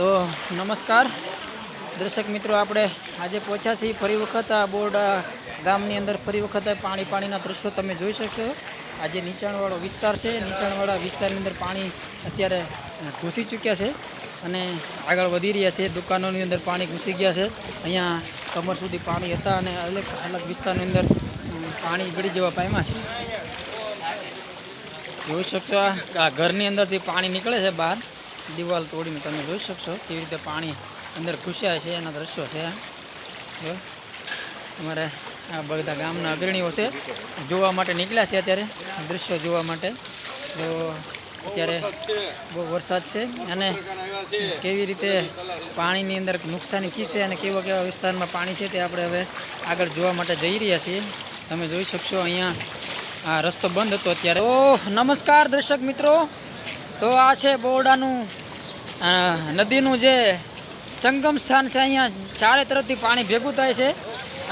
તો નમસ્કાર. દર્શક મિત્રો, આપણે આજે પહોંચ્યા છીએ ફરી વખત આ બોર્ડ ગામની અંદર ફરી વખત પાણી, પાણીના દૃશ્યો તમે જોઈ શકશો. આજે નીચાણવાળો વિસ્તાર છે. નીચાણવાળા વિસ્તારની અંદર પાણી અત્યારે ઘૂસી ચૂક્યા છે અને આગળ વધી રહ્યા છે. દુકાનોની અંદર પાણી ઘૂસી ગયા છે. અહીંયા કમર સુધી પાણી હતા અને અલગ અલગ વિસ્તારની અંદર પાણી ગળી જવા પામ્યા છે. જોઈ શકશો આ ઘરની અંદરથી પાણી નીકળે છે બહાર. દિવાલ તોડીને તમે જોઈ શકશો કેવી રીતે પાણી અંદર ઘૂસ્યા છે, એના દ્રશ્યો છે. જો, અમારે આ બધા ગામના અગ્રણીઓ છે, જોવા માટે નીકળ્યા છે અત્યારે દૃશ્યો જોવા માટે. તો અત્યારે બહુ વરસાદ છે, અને કેવી રીતે પાણીની અંદર નુકસાની થઈ છે અને કેવા કેવા વિસ્તારમાં પાણી છે તે આપણે હવે આગળ જોવા માટે જઈ રહ્યા છીએ. તમે જોઈ શકશો અહીંયા આ રસ્તો બંધ હતો અત્યારે. ઓ નમસ્કાર દર્શક મિત્રો. તો આ છે બોરડાનું નદીનું જે સંગમ સ્થાન છે, અહીંયા ચારે તરફથી પાણી ભેગું થાય છે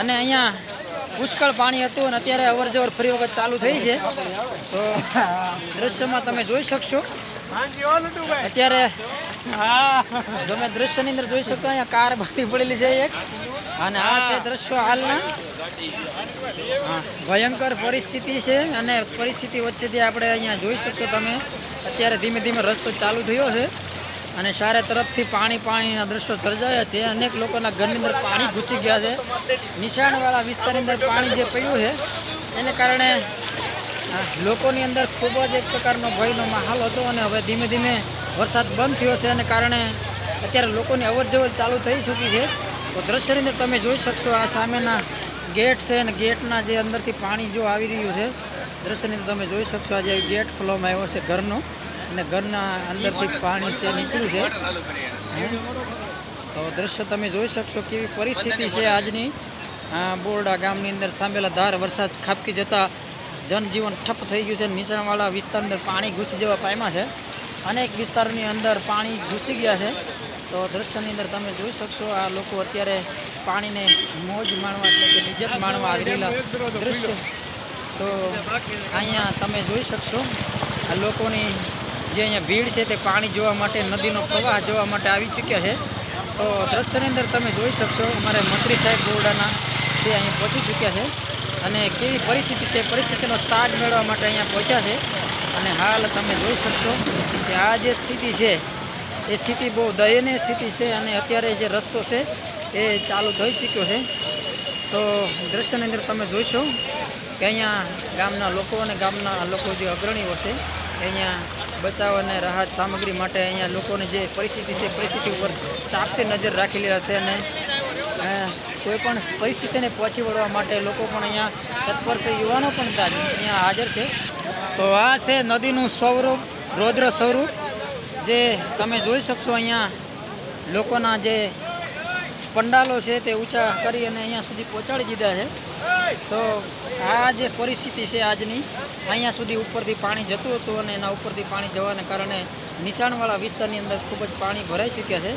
અને અહીંયા પુષ્કળ પાણી હતું અને અત્યારે અવર જવર ફરી વખત ચાલુ થઈ છે. તો દ્રશ્યમાં તમે જોઈ શકશો. અત્યારે તમે દ્રશ્યની અંદર જોઈ શકો, અહીંયા કાર બાકી પડેલી છે એક. અને આ છે દ્રશ્યો હાલના. ભયંકર પરિસ્થિતિ છે અને પરિસ્થિતિ વચ્ચેથી આપણે અહીંયા જોઈ શકશો તમે. અત્યારે ધીમે ધીમે રસ્તો ચાલુ થયો છે અને ચારે તરફથી પાણી પાણીના દ્રશ્યો સર્જાયા છે. અનેક લોકોના ઘરની અંદર પાણી ઘૂસી ગયા છે. નિશાણવાળા વિસ્તારની અંદર પાણી જે પડ્યું છે, એને કારણે લોકોની અંદર ખૂબ જ એક પ્રકારનો ભયનો માહોલ હતો અને હવે ધીમે ધીમે વરસાદ બંધ થયો છે અને કારણે અત્યારે લોકોની અવરજવર ચાલુ થઈ ચૂકી છે. તો દ્રશ્યની અંદર તમે જોઈ શકશો આ સામેના ગેટ છે અને ગેટના જે અંદરથી પાણી જો આવી રહ્યું છે દ્રશ્યની તમે જોઈ શકશો આજે ગેટ ખોલવામાં આવ્યો છે ઘરનો. અને ઘરના અંદરથી પાણી છે, નીકળ્યું છે? તો દ્રશ્ય તમે જોઈ શકશો કેવી પરિસ્થિતિ છે આજની. બોરડા ગામની અંદર સાંભેલા ધાર વરસાદ ખાબકી જતા જનજીવન ઠપ થઈ ગયું છે. નીચાણવાળા વિસ્તારની અંદર પાણી ઘૂસી જવા પામ્યા છે. અનેક વિસ્તારની અંદર પાણી ઘૂસી ગયા છે. તો દ્રશ્યની અંદર તમે જોઈ શકશો આ લોકો અત્યારે પાણીને મોજ માણવા એટલે કે લિજ્જત માણવા આવી રહેલા દૃશ્ય તો અહીંયા તમે જોઈ શકશો. આ લોકોની જે અહીંયા ભીડ છે તે પાણી જોવા માટે, નદીનો પ્રવાહ જોવા માટે આવી ચૂક્યા છે. તો દ્રશ્યની અંદર તમે જોઈ શકશો, અમારે મંત્રી સાહેબ બોરડાના તે અહીંયા પહોંચી ચૂક્યા છે. અને કેવી પરિસ્થિતિ છે, પરિસ્થિતિનો સ્ટાર્ટ મેળવવા માટે અહીંયા પહોંચ્યા છે. અને હાલ તમે જોઈ શકશો કે આ જે સ્થિતિ છે, એ સ્થિતિ બહુ દયનીય સ્થિતિ છે અને અત્યારે જે રસ્તો છે, એ ચાલુ થઈ ચૂક્યો છે. તો દ્રશ્યની અંદર તમે જોઈશો કે અહીંયા ગામના લોકો અને ગામના લોકો જે અગ્રણીઓ છે અહીંયા બચાવ અને રાહત સામગ્રી માટે અહીંયા લોકોની જે પરિસ્થિતિ છે પરિસ્થિતિ ઉપર ચાપતી નજર રાખી રહ્યા છે અને કોઈ પણ પરિસ્થિતિને પહોંચી વળવા માટે લોકો પણ અહીંયા તત્પર છે, યુવાનો પણ ત્યાં અહીંયા હાજર છે. તો આ છે નદીનું સ્વરૂપ, રૌદ્ર સ્વરૂપ, જે તમે જોઈ શકશો અહીંયા લોકોના જે પંડાલો છે તે ઊંચા કરી અને અહીંયા સુધી પહોંચાડી દીધા છે. તો આ જે પરિસ્થિતિ છે આજની, અહીંયા સુધી ઉપરથી પાણી જતું હતું અને એના ઉપરથી પાણી જવાને કારણે નિશાણવાળા વિસ્તારની અંદર ખૂબ જ પાણી ભરાઈ ચૂક્યા છે.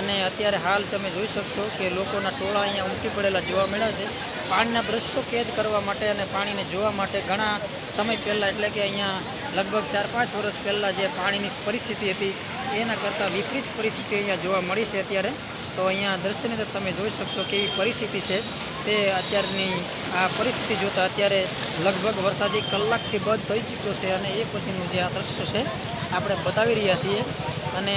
અને અત્યારે હાલ તમે જોઈ શકશો કે લોકોના ટોળા અહીંયા ઉમટી પડેલા જોવા મળ્યા છે. પાણીના દ્રશ્યો કેદ કરવા માટે અને પાણીને જોવા માટે ઘણા સમય પહેલાં, એટલે કે અહીંયા લગભગ ચાર પાંચ વર્ષ પહેલાં જે પાણીની પરિસ્થિતિ હતી, એના કરતાં વિપરીત પરિસ્થિતિ અહીંયા જોવા મળી છે અત્યારે. તો અહીંયા દ્રશ્યની અંદર તમે જોઈ શકશો કેવી પરિસ્થિતિ છે. તે અત્યારની આ પરિસ્થિતિ જોતાં અત્યારે લગભગ વરસાદ કલાકથી બંધ થઈ ચૂક્યો છે અને એ પછીનું જે આ દ્રશ્ય છે, આપણે બતાવી રહ્યા છીએ. અને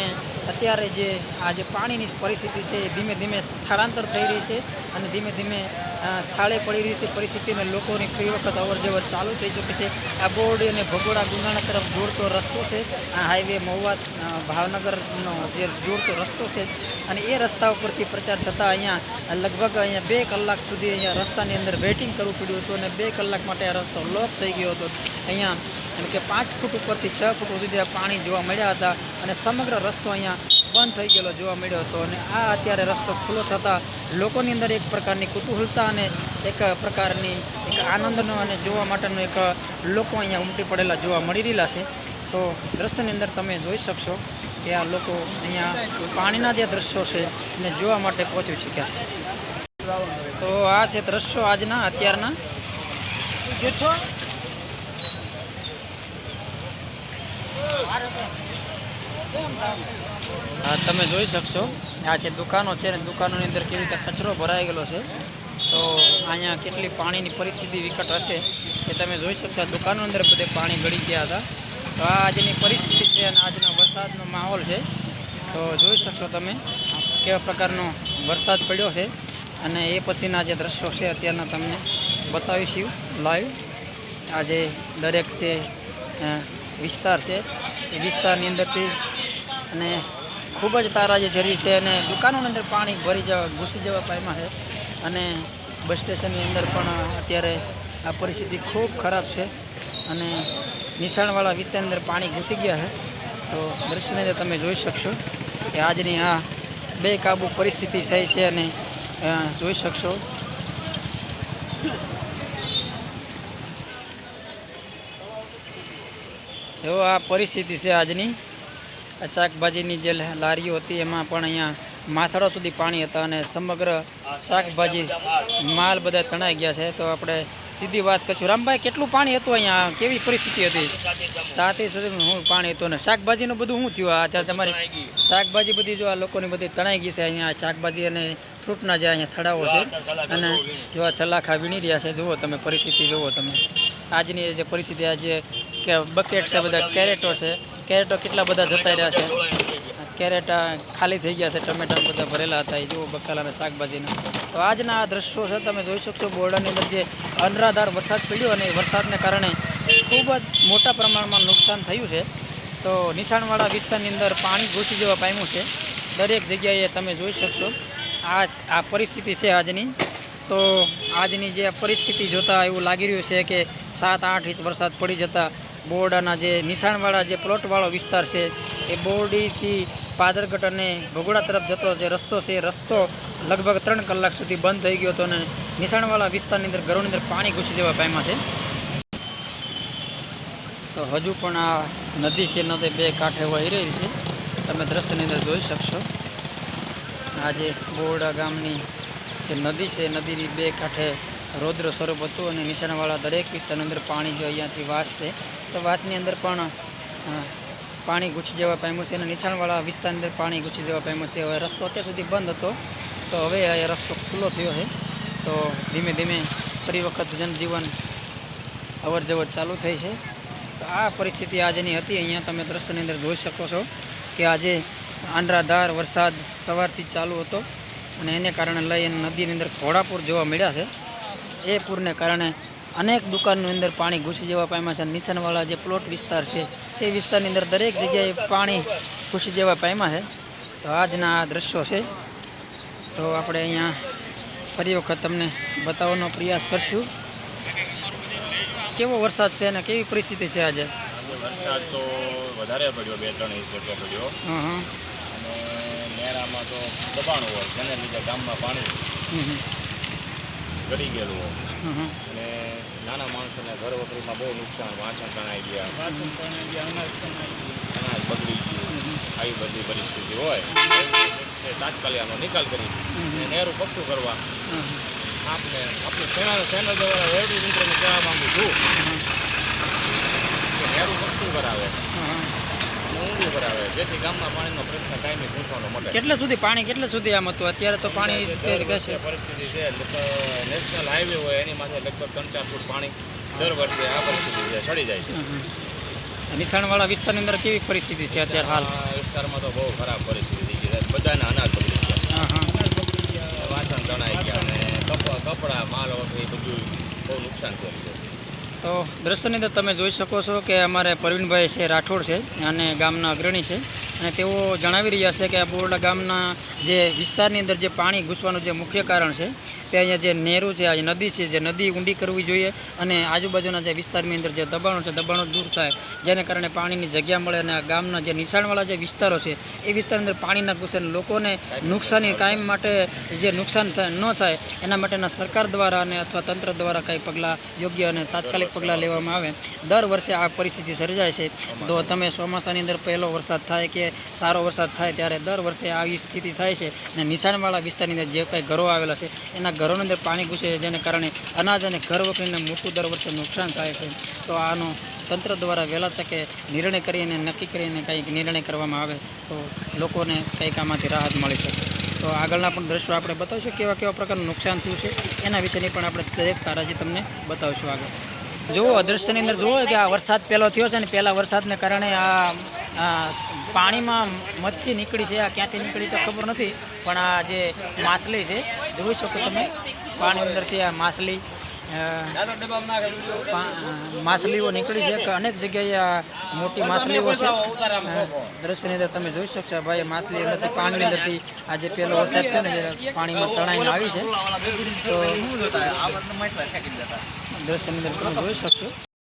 અત્યારે જે આ જે પાણીની પરિસ્થિતિ છે એ ધીમે ધીમે સ્થળાંતર થઈ રહી છે અને ધીમે ધીમે અ, સ્થળે પડી રહી છે પરિસ્થિતિને લોકોની ફરી વખત અવરજવર ચાલુ થઈ ચૂકી છે. આ બોરડી અને ભગોડા ગુંદાણા તરફ જોડતો રસ્તો છે. આ હાઈવે મહુવા ભાવનગરનો જે જોડતો રસ્તો છે અને એ રસ્તા ઉપરથી પ્રચાર થતાં અહીંયા લગભગ અહીંયા બે કલાક સુધી અહીંયા રસ્તાની અંદર વેઇટિંગ કરવું પડ્યું હતું અને બે કલાક માટે આ રસ્તો લોક થઈ ગયો હતો. અહીંયા એમ કે પાંચ ફૂટ ઉપરથી છ ફૂટ સુધી પાણી જોવા મળ્યા હતા અને સમગ્ર રસ્તો અહીંયા બંધ થઈ ગયેલો જોવા મળ્યો હતો અને આ અત્યારે રસ્તો ખુલ્લો થતાં લોકોની અંદર એક પ્રકારની કુતૂહલતા અને એક પ્રકારની એક આનંદનો અને જોવા માટેનો એક લોકો અહીંયા ઉમટી પડેલા જોવા મળી રહેલા છે. તો દ્રશ્યની અંદર તમે જોઈ શકશો કે આ લોકો અહીંયા પાણીના જે દ્રશ્યો છે એને જોવા માટે પહોંચી ચૂક્યા છે. તો આ છે દ્રશ્યો આજના, અત્યારના. હા તમે જોઈ શકશો. આ જે દુકાનો છે ને, દુકાનોની અંદર કેવી રીતે કચરો ભરાઈ ગયેલો છે. તો અહીંયા કેટલી પાણીની પરિસ્થિતિ વિકટ હશે એ તમે જોઈ શકશો. આ દુકાનો અંદર બધે પાણી ગળી ગયા હતા. તો આ આજની પરિસ્થિતિ છે અને આજનો વરસાદનો માહોલ છે. તો જોઈ શકશો તમે કેવા પ્રકારનો વરસાદ પડ્યો છે. અને એ પછીના જે દ્રશ્યો છે અત્યારના તમને બતાવીશું લાઈવ આજે દરેક જે વિસ્તાર છે, એ વિસ્તારની અંદરથી અને ખૂબ જ તારા જે ઝરી છે અને દુકાનોની અંદર પાણી ભરી જવા ઘૂસી જવા પામ્યા છે. અને બસ સ્ટેશનની અંદર પણ અત્યારે આ પરિસ્થિતિ ખૂબ ખરાબ છે. અને નિશાણવાળા વિસ્તારની અંદર પાણી ઘૂસી ગયા છે. તો દ્રશ્યની અંદર તમે જોઈ શકશો કે આજની આ બે કાબુ પરિસ્થિતિ થઈ છે અને જોઈ શકશો. એવો આ પરિસ્થિતિ છે આજની. શાકભાજીની જે લારીઓ હતી એમાં પણ અહીંયા માથડો સુધી પાણી હતા અને સમગ્ર શાકભાજી માલ બધા તણાઈ ગયા છે. તો આપણે સીધી વાત કરશું. રામભાઈ, કેટલું પાણી હતું અહીંયા? કેવી પરિસ્થિતિ હતી? સાથે સુધી હું પાણી હતું અને શાકભાજીનું બધું શું થયું? અત્યારે તમારી શાકભાજી બધી જો આ લોકોની બધી તણાઈ ગઈ છે, અહીંયા શાકભાજી અને ફ્રૂટના જે અહીંયા થડાઓ છે, અને જો આ સલાખા વીણી રહ્યા છે, જુઓ તમે પરિસ્થિતિ, જુઓ તમે. આજની જે પરિસ્થિતિ આજે કે બકેટ છે, બધા કેરેટો છે કેરેટો કેટલા બધા જતા રહ્યા છે? કેરેટ ખાલી થઈ ગયા છે, ટમેટા બધા ભરેલા હતા. એ જુઓ અને શાકભાજીના. તો આજના આ દ્રશ્યો છે, તમે જોઈ શકશો બોર્ડરની અંદર જે અનરાધાર વરસાદ પડ્યો અને વરસાદને કારણે ખૂબ જ મોટા પ્રમાણમાં નુકસાન થયું છે. તો નિશાણવાળા વિસ્તારની અંદર પાણી ઘૂસી જવા પામ્યું છે. દરેક જગ્યાએ તમે જોઈ શકશો. આ આ પરિસ્થિતિ છે આજની. તો આજની જે પરિસ્થિતિ જોતાં એવું લાગી રહ્યું છે કે સાત આઠ ઇંચ વરસાદ પડી જતાં બોરડાના જે નિશાણવાળા જે પ્લોટવાળો વિસ્તાર છે, એ બોરડીથી પાદરગઢ અને ભગોડા તરફ જતો જે રસ્તો છે રસ્તો લગભગ ત્રણ કલાક સુધી બંધ થઈ ગયો હતો અને નિશાણવાળા વિસ્તારની અંદર ઘરોની અંદર પાણી ઘૂસી જવા પામ્યા છે. તો હજુ પણ આ નદી છે, નદી બે કાંઠે વહી રહી છે. તમે દ્રશ્યની અંદર જોઈ શકશો. આજે બોરડા ગામની જે નદી છે નદીની બે કાંઠે રૌદ્ર સ્વરૂપ હતું અને નિશાનવાળા દરેક વિસ્તારની અંદર પાણી જો અહીંયાથી વાસ છે. તો વાસની અંદર પણ પાણી ગૂંચી જવા પામ્યું છે અને નિશાનવાળા વિસ્તારની અંદર પાણી ગૂંચી જવા પામ્યું છે. હવે રસ્તો અત્યાર સુધી બંધ હતો. તો હવે એ રસ્તો ખુલ્લો થયો છે. તો ધીમે ધીમે ફરી વખત જનજીવન અવર જવર ચાલુ થઈ છે. તો આ પરિસ્થિતિ આજની હતી. અહીંયા તમે દ્રશ્યની અંદર જોઈ શકો છો કે આજે આંધ્રાધાર વરસાદ સવારથી ચાલુ હતો અને એને કારણે લઈ અને નદીની અંદર ઘોડાપુર જોવા મળ્યા છે. એ પૂરને કારણે અનેક દુકાનની અંદર પાણી ઘૂસી જવા પામ્યા છે. અને નીચાણવાળા જે પ્લોટ વિસ્તાર છે તે વિસ્તારની અંદર દરેક જગ્યાએ પાણી ઘૂસી જવા પામ્યા છે. તો આજના આ દ્રશ્યો છે. તો આપણે અહીંયા ફરી વખત તમને બતાવવાનો પ્રયાસ કરશું. કેવો વરસાદ છે અને કેવી પરિસ્થિતિ છે આજે? વરસાદ તો વધારે પડ્યો બે ત્રણ ઇંચ જેટલો પડ્યો. અને નેરામાં તો દબાણ હોય જેને લીધે ગામમાં પાણી ગળી ગયેલું અને નાના માણસોને ઘર વખરીમાં બહુ નુકસાન વાસણ તણાઈ ગયા. અનાજ બગડી ગયું. આવી બધી પરિસ્થિતિ હોય. એ તાત્કાલિક આનો નિકાલ કરી. અને નેરું પક્કું કરવા. આપને આપણે સેના સેના દ્વારા વહીવટી તંત્રને કહેવા માગું છું કે નહેરું પક્કું કરાવે. ઊંડું જેથી ગામમાં પાણીનો પ્રશ્ન કાયમી પૂછવાનો મળે કેટલે સુધી પાણી કેટલે સુધી આમ હતું? અત્યારે તો પાણી જે પરિસ્થિતિ છે નેશનલ હાઈવે હોય એની માથે લગભગ ત્રણ ચાર ફૂટ પાણી દર વર્ષે આ પરિસ્થિતિ છે ચડી જાય છે. નિશાણવાળા વિસ્તારની અંદર કેવી પરિસ્થિતિ છે અત્યારે હાલ? વિસ્તારમાં તો બહુ ખરાબ પરિસ્થિતિ થઈ ગઈ છે. બધાના અનાજ બગડી ગયા. વાસણ તણાઈ ગયા અને કપ- કપડાં માલ વગેરે બધું બહુ નુકસાન થયું છે. તો દ્રશ્યની અંદર તમે જોઈ શકો છો કે અમારે પ્રવીણભાઈ છે, રાઠોડ છે અને ગામના અગ્રણી છે. અને તેઓ જણાવી રહ્યા છે કે આ બોરડા ગામના જે વિસ્તારની અંદર જે પાણી ઘૂસવાનું જે મુખ્ય કારણ છે, તે અહીંયા જે નહેરુ છે, આ નદી છે, જે નદી ઊંડી કરવી જોઈએ અને આજુબાજુના જે વિસ્તારની અંદર જે દબાણો છે, દબાણો દૂર થાય, જેને કારણે પાણીની જગ્યા મળે અને આ ગામના જે નિશાણવાળા જે વિસ્તારો છે, એ વિસ્તારની અંદર પાણી ના ઘૂસે લોકોને નુકસાની કાયમ માટે જે નુકસાન ન થાય, એના માટેના સરકાર દ્વારા અને અથવા તંત્ર દ્વારા કંઈ પગલાં, યોગ્ય અને તાત્કાલિક પગલાં લેવામાં આવે. દર વર્ષે આ પરિસ્થિતિ સર્જાય છે. તો તમે ચોમાસાની અંદર પહેલો વરસાદ થાય કે સારો વરસાદ થાય ત્યારે દર વર્ષે આવી સ્થિતિ થાય છે અને નિશાનવાળા વિસ્તારની અંદર જે કંઈ ઘરો આવેલા છે, એના ઘરોની અંદર પાણી ઘૂસે છે, જેને કારણે અનાજ અને ઘર વખરીને મોટું દર વર્ષે નુકસાન થાય છે. તો આનો તંત્ર દ્વારા વહેલા તકે નિર્ણય કરીને નક્કી કરીને કંઈક નિર્ણય કરવામાં આવે તો લોકોને કંઈક આમાંથી રાહત મળી શકે. તો આગળના પણ દ્રશ્યો આપણે બતાવીશું કેવા કેવા પ્રકારનું નુકસાન થયું છે. એના વિશેની પણ આપણે દરેક તારાજી તમને બતાવીશું આગળ. જુઓ દ્રશ્યની અંદર જુઓ કે આ વરસાદ પહેલો થયો છે ને પહેલાં વરસાદને કારણે આ પાણીમાં મચ્છી નીકળી છે, આ ક્યાંથી નીકળી તો ખબર નથી, પણ આ જે માછલી છે, જોઈ શકો તમે, પાણી અંદરથી આ માછલી માછલીઓ નીકળી છે અનેક જગ્યાએ આ મોટી માછલીઓ છે. દ્રશ્યની અંદર તમે જોઈ શકશો ભાઈ માછલી અંદરથી, પાણીની અંદરથી આ જે પેલો વરસાદ છે ને પાણીમાં તણાઈને આવી છે. તો, દ્રશ્યની અંદર તમે જોઈ શકશો.